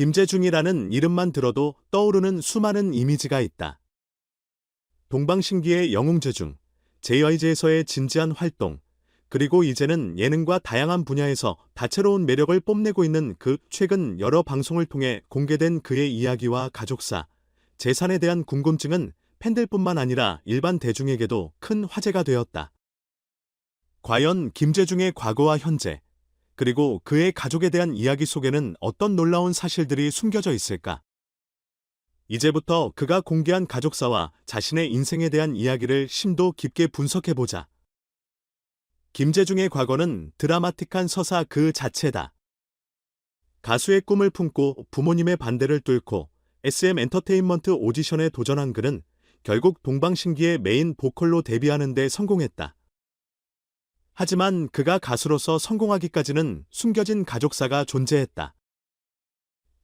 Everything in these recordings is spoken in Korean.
김재중이라는 이름만 들어도 떠오르는 수많은 이미지가 있다. 동방신기의 영웅재중, JYJ에서의 진지한 활동, 그리고 이제는 예능과 다양한 분야에서 다채로운 매력을 뽐내고 있는 그 최근 여러 방송을 통해 공개된 그의 이야기와 가족사, 재산에 대한 궁금증은 팬들뿐만 아니라 일반 대중에게도 큰 화제가 되었다. 과연 김재중의 과거와 현재, 그리고 그의 가족에 대한 이야기 속에는 어떤 놀라운 사실들이 숨겨져 있을까? 이제부터 그가 공개한 가족사와 자신의 인생에 대한 이야기를 심도 깊게 분석해보자. 김재중의 과거는 드라마틱한 서사 그 자체다. 가수의 꿈을 품고 부모님의 반대를 뚫고 SM 엔터테인먼트 오디션에 도전한 그는 결국 동방신기의 메인 보컬로 데뷔하는 데 성공했다. 하지만 그가 가수로서 성공하기까지는 숨겨진 가족사가 존재했다.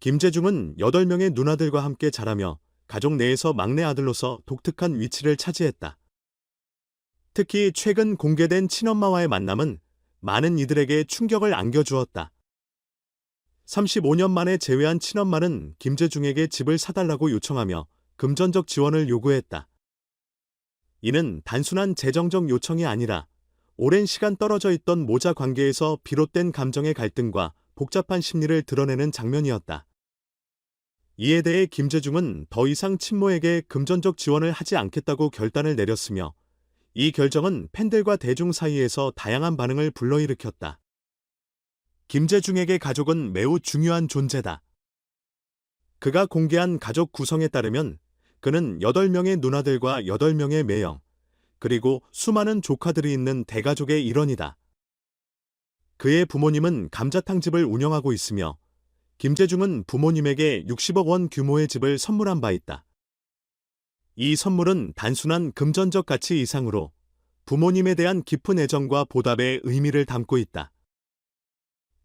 김재중은 8명의 누나들과 함께 자라며 가족 내에서 막내 아들로서 독특한 위치를 차지했다. 특히 최근 공개된 친엄마와의 만남은 많은 이들에게 충격을 안겨주었다. 35년 만에 재회한 친엄마는 김재중에게 집을 사달라고 요청하며 금전적 지원을 요구했다. 이는 단순한 재정적 요청이 아니라 오랜 시간 떨어져 있던 모자 관계에서 비롯된 감정의 갈등과 복잡한 심리를 드러내는 장면이었다. 이에 대해 김재중은 더 이상 친모에게 금전적 지원을 하지 않겠다고 결단을 내렸으며 이 결정은 팬들과 대중 사이에서 다양한 반응을 불러일으켰다. 김재중에게 가족은 매우 중요한 존재다. 그가 공개한 가족 구성에 따르면 그는 8명의 누나들과 8명의 매형, 그리고 수많은 조카들이 있는 대가족의 일원이다. 그의 부모님은 감자탕 집을 운영하고 있으며 김재중은 부모님에게 60억 원 규모의 집을 선물한 바 있다. 이 선물은 단순한 금전적 가치 이상으로 부모님에 대한 깊은 애정과 보답의 의미를 담고 있다.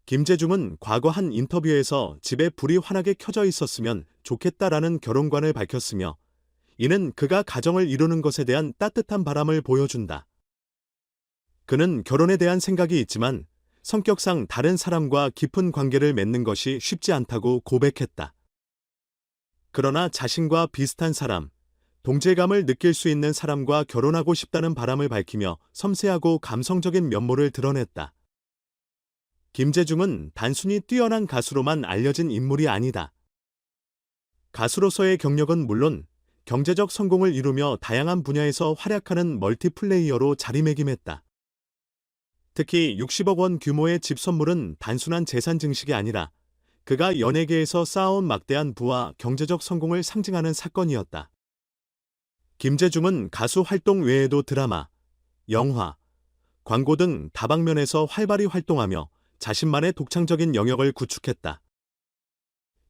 김재중은 과거 한 인터뷰에서 집에 불이 환하게 켜져 있었으면 좋겠다라는 결혼관을 밝혔으며 이는 그가 가정을 이루는 것에 대한 따뜻한 바람을 보여준다. 그는 결혼에 대한 생각이 있지만 성격상 다른 사람과 깊은 관계를 맺는 것이 쉽지 않다고 고백했다. 그러나 자신과 비슷한 사람, 동질감을 느낄 수 있는 사람과 결혼하고 싶다는 바람을 밝히며 섬세하고 감성적인 면모를 드러냈다. 김재중은 단순히 뛰어난 가수로만 알려진 인물이 아니다. 가수로서의 경력은 물론 경제적 성공을 이루며 다양한 분야에서 활약하는 멀티플레이어로 자리매김했다. 특히 60억 원 규모의 집 선물은 단순한 재산 증식이 아니라 그가 연예계에서 쌓아온 막대한 부와 경제적 성공을 상징하는 사건이었다. 김재중은 가수 활동 외에도 드라마, 영화, 광고 등 다방면에서 활발히 활동하며 자신만의 독창적인 영역을 구축했다.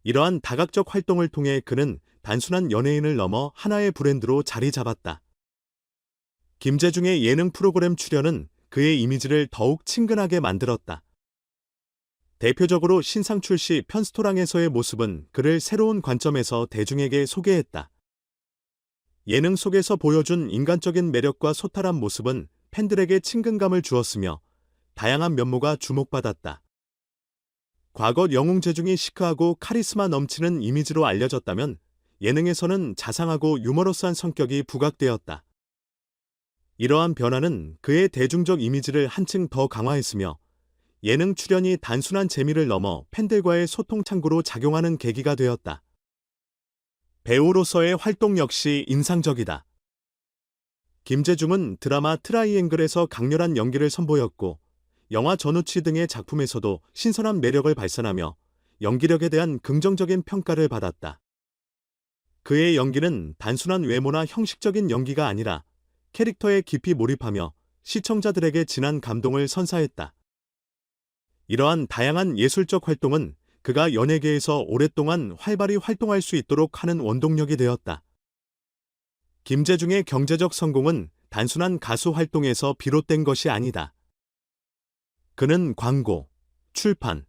이러한 다각적 활동을 통해 그는 단순한 연예인을 넘어 하나의 브랜드로 자리 잡았다. 김재중의 예능 프로그램 출연은 그의 이미지를 더욱 친근하게 만들었다. 대표적으로 신상 출 시 편스토랑에서의 모습은 그를 새로운 관점에서 대중에게 소개했다. 예능 속에서 보여준 인간적인 매력과 소탈한 모습은 팬들에게 친근감을 주었으며 다양한 면모가 주목받았다. 과거 영웅 재중이 시크하고 카리스마 넘치는 이미지로 알려졌다면 예능에서는 자상하고 유머러스한 성격이 부각되었다. 이러한 변화는 그의 대중적 이미지를 한층 더 강화했으며 예능 출연이 단순한 재미를 넘어 팬들과의 소통 창구로 작용하는 계기가 되었다. 배우로서의 활동 역시 인상적이다. 김재중은 드라마 트라이앵글에서 강렬한 연기를 선보였고 영화 전우치 등의 작품에서도 신선한 매력을 발산하며 연기력에 대한 긍정적인 평가를 받았다. 그의 연기는 단순한 외모나 형식적인 연기가 아니라 캐릭터에 깊이 몰입하며 시청자들에게 진한 감동을 선사했다. 이러한 다양한 예술적 활동은 그가 연예계에서 오랫동안 활발히 활동할 수 있도록 하는 원동력이 되었다. 김재중의 경제적 성공은 단순한 가수 활동에서 비롯된 것이 아니다. 그는 광고, 출판,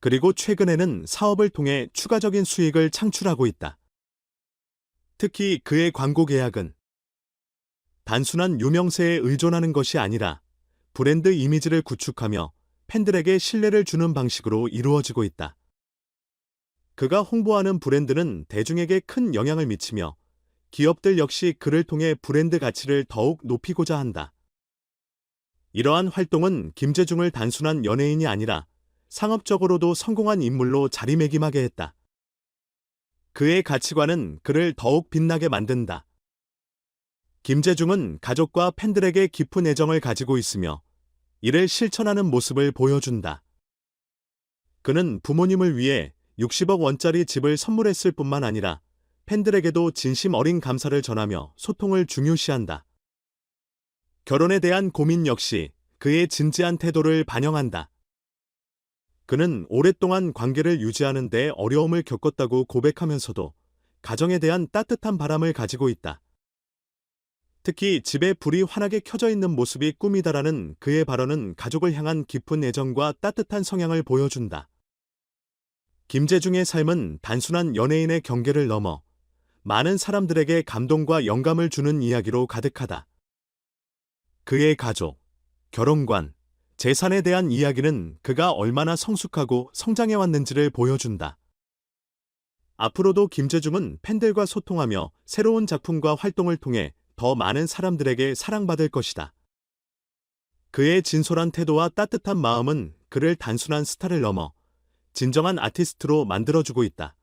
그리고 최근에는 사업을 통해 추가적인 수익을 창출하고 있다. 특히 그의 광고 계약은 단순한 유명세에 의존하는 것이 아니라 브랜드 이미지를 구축하며 팬들에게 신뢰를 주는 방식으로 이루어지고 있다. 그가 홍보하는 브랜드는 대중에게 큰 영향을 미치며 기업들 역시 그를 통해 브랜드 가치를 더욱 높이고자 한다. 이러한 활동은 김재중을 단순한 연예인이 아니라 상업적으로도 성공한 인물로 자리매김하게 했다. 그의 가치관은 그를 더욱 빛나게 만든다. 김재중은 가족과 팬들에게 깊은 애정을 가지고 있으며 이를 실천하는 모습을 보여준다. 그는 부모님을 위해 60억 원짜리 집을 선물했을 뿐만 아니라 팬들에게도 진심 어린 감사를 전하며 소통을 중요시한다. 결혼에 대한 고민 역시 그의 진지한 태도를 반영한다. 그는 오랫동안 관계를 유지하는 데 어려움을 겪었다고 고백하면서도 가정에 대한 따뜻한 바람을 가지고 있다. 특히 집에 불이 환하게 켜져 있는 모습이 꿈이다라는 그의 발언은 가족을 향한 깊은 애정과 따뜻한 성향을 보여준다. 김재중의 삶은 단순한 연예인의 경계를 넘어 많은 사람들에게 감동과 영감을 주는 이야기로 가득하다. 그의 가족, 결혼관, 재산에 대한 이야기는 그가 얼마나 성숙하고 성장해왔는지를 보여준다. 앞으로도 김재중은 팬들과 소통하며 새로운 작품과 활동을 통해 더 많은 사람들에게 사랑받을 것이다. 그의 진솔한 태도와 따뜻한 마음은 그를 단순한 스타를 넘어 진정한 아티스트로 만들어주고 있다.